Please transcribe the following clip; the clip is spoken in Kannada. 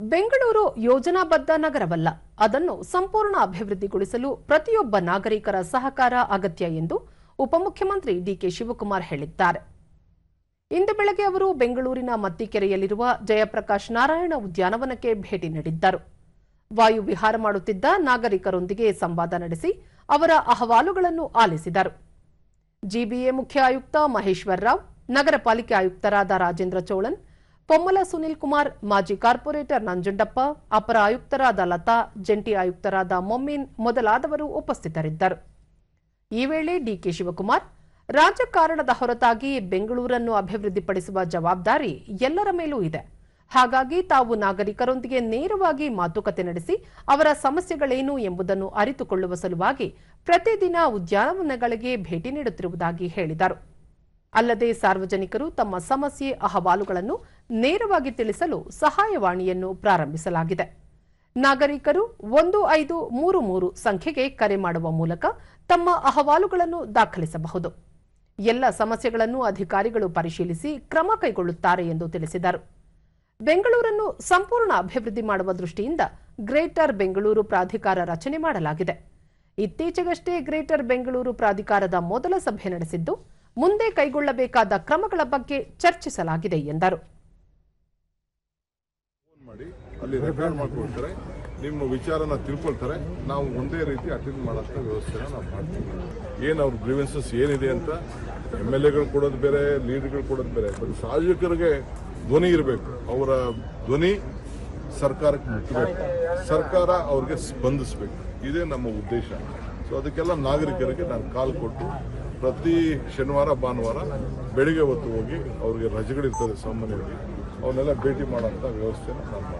ಬೆಂಗಳೂರು ಯೋಜನಾಬದ್ಧ ನಗರವಲ್ಲ. ಅದನ್ನು ಸಂಪೂರ್ಣ ಅಭಿವೃದ್ಧಿಗೊಳಿಸಲು ಪ್ರತಿಯೊಬ್ಬ ನಾಗರಿಕರ ಸಹಕಾರ ಅಗತ್ಯ ಎಂದು ಉಪಮುಖ್ಯಮಂತ್ರಿ ಡಿಕೆ ಶಿವಕುಮಾರ್ ಹೇಳಿದ್ದಾರೆ. ಇಂದು ಬೆಳಗ್ಗೆ ಅವರು ಬೆಂಗಳೂರಿನ ಮತ್ತಿಕೆರೆಯಲ್ಲಿರುವ ಜಯಪ್ರಕಾಶ್ ನಾರಾಯಣ ಉದ್ಯಾನವನಕ್ಕೆ ಭೇಟಿ ನೀಡಿದ್ದರು. ವಾಯು ವಿಹಾರ ಮಾಡುತ್ತಿದ್ದ ನಾಗರಿಕರೊಂದಿಗೆ ಸಂವಾದ ನಡೆಸಿ ಅವರ ಅಹವಾಲುಗಳನ್ನು ಆಲಿಸಿದರು. ಜಿಬಿಎ ಮುಖ್ಯ ಆಯುಕ್ತ ಮಹೇಶ್ವರ್ ರಾವ್ ನಗರ ಪಾಲಿಕೆ ಆಯುಕ್ತರಾದ ರಾಜೇಂದ್ರ ಚೋಳನ್ ಪೊಮ್ಮಲ ಸುನಿಲ್ ಕುಮಾರ್, ಮಾಜಿ ಕಾರ್ಪೊರೇಟರ್ ನಂಜುಂಡಪ್ಪ, ಅಪರ ಆಯುಕ್ತರಾದ ಲತಾ, ಜಂಟಿ ಆಯುಕ್ತರಾದ ಮೊಮ್ಮಿನ್ ಮೊದಲಾದವರು ಉಪಸ್ಥಿತರಿದ್ದರು. ಈ ವೇಳೆ ಡಿಕೆ ಶಿವಕುಮಾರ್, ರಾಜಕಾರಣದ ಹೊರತಾಗಿ ಬೆಂಗಳೂರನ್ನು ಅಭಿವೃದ್ಧಿಪಡಿಸುವ ಜವಾಬ್ದಾರಿ ಎಲ್ಲರ ಮೇಲೂ ಇದೆ. ಹಾಗಾಗಿ ತಾವು ನಾಗರಿಕರೊಂದಿಗೆ ನೇರವಾಗಿ ಮಾತುಕತೆ ನಡೆಸಿ ಅವರ ಸಮಸ್ಯೆಗಳೇನು ಎಂಬುದನ್ನು ಅರಿತುಕೊಳ್ಳುವ ಸಲುವಾಗಿ ಪ್ರತಿದಿನ ಉದ್ಯಾನವನಗಳಿಗೆ ಭೇಟಿ ನೀಡುತ್ತಿರುವುದಾಗಿ ಹೇಳಿದರು. ಅಲ್ಲದೆ ಸಾರ್ವಜನಿಕರು ತಮ್ಮ ಸಮಸ್ಯೆ, ಅಹವಾಲುಗಳನ್ನು ನೇರವಾಗಿ ತಿಳಿಸಲು ಸಹಾಯವಾಣಿಯನ್ನು ಪ್ರಾರಂಭಿಸಲಾಗಿದೆ. ನಾಗರಿಕರು ಒಂದು ಐದು ಮೂರು ಮೂರು ಸಂಖ್ಯೆಗೆ ಕರೆ ಮಾಡುವ ಮೂಲಕ ತಮ್ಮ ಅಹವಾಲುಗಳನ್ನು ದಾಖಲಿಸಬಹುದು. ಎಲ್ಲ ಸಮಸ್ಯೆಗಳನ್ನು ಅಧಿಕಾರಿಗಳು ಪರಿಶೀಲಿಸಿ ಕ್ರಮ ಕೈಗೊಳ್ಳುತ್ತಾರೆ ಎಂದು ತಿಳಿಸಿದರು. ಬೆಂಗಳೂರನ್ನು ಸಂಪೂರ್ಣ ಅಭಿವೃದ್ಧಿ ಮಾಡುವ ದೃಷ್ಟಿಯಿಂದ ಗ್ರೇಟರ್ ಬೆಂಗಳೂರು ಪ್ರಾಧಿಕಾರ ರಚನೆ ಮಾಡಲಾಗಿದೆ. ಇತ್ತೀಚೆಗಷ್ಟೇ ಗ್ರೇಟರ್ ಬೆಂಗಳೂರು ಪ್ರಾಧಿಕಾರದ ಮೊದಲ ಸಭೆ ನಡೆಸಿದ್ದು, ಮುಂದೆ ಕೈಗೊಳ್ಳಬೇಕಾದ ಕ್ರಮಗಳ ಬಗ್ಗೆ ಚರ್ಚಿಸಲಾಗಿದೆ ಎಂದರು. ಅಲ್ಲಿ ರೆಕಾರ್ಡ್ ಮಾಡ್ಕೊಳ್ತಾರೆ. ನಿಮ್ಮ ವಿಚಾರನ ತಿಳ್ಕೊಳ್ತಾರೆ. ನಾವು ಒಂದೇ ರೀತಿ ಅಟೆಂಡ್ ಮಾಡೋಂಥ ವ್ಯವಸ್ಥೆನ ನಾವು ಮಾಡ್ತೀವಿ. ಏನು ಅವ್ರ ಗ್ರೀವೆನ್ಸಸ್ ಏನಿದೆ ಅಂತ ಎಂ ಎಲ್ ಎಗಳು ಕೊಡೋದು ಬೇರೆ ಲೀಡ್ಗಳು ಕೊಡೋದು ಬೇರೆ. ಬಟ್ ಸಾರ್ವಜನಿಕರಿಗೆ ಧ್ವನಿ ಇರಬೇಕು. ಅವರ ಧ್ವನಿ ಸರ್ಕಾರಕ್ಕೆ ಮುಟ್ಟಬೇಕು ಸರ್ಕಾರ ಅವ್ರಿಗೆ ಸ್ಪಂದಿಸಬೇಕು. ಇದೇ ನಮ್ಮ ಉದ್ದೇಶ. ಸೊ ಅದಕ್ಕೆಲ್ಲ ನಾಗರಿಕರಿಗೆ ನಾನು ಕಾಲ್ ಕೊಟ್ಟು ಪ್ರತಿ ಶನಿವಾರ, ಭಾನುವಾರ ಬೆಳಿಗ್ಗೆ ಹೊತ್ತು ಹೋಗಿ ಅವ್ರಿಗೆ ರಜೆಗಳಿರ್ತದೆ ಸಾಮಾನ್ಯವಾಗಿ. ಅವನ್ನೆಲ್ಲ ಭೇಟಿ ಮಾಡೋಂಥ ವ್ಯವಸ್ಥೆನ ನಾನು.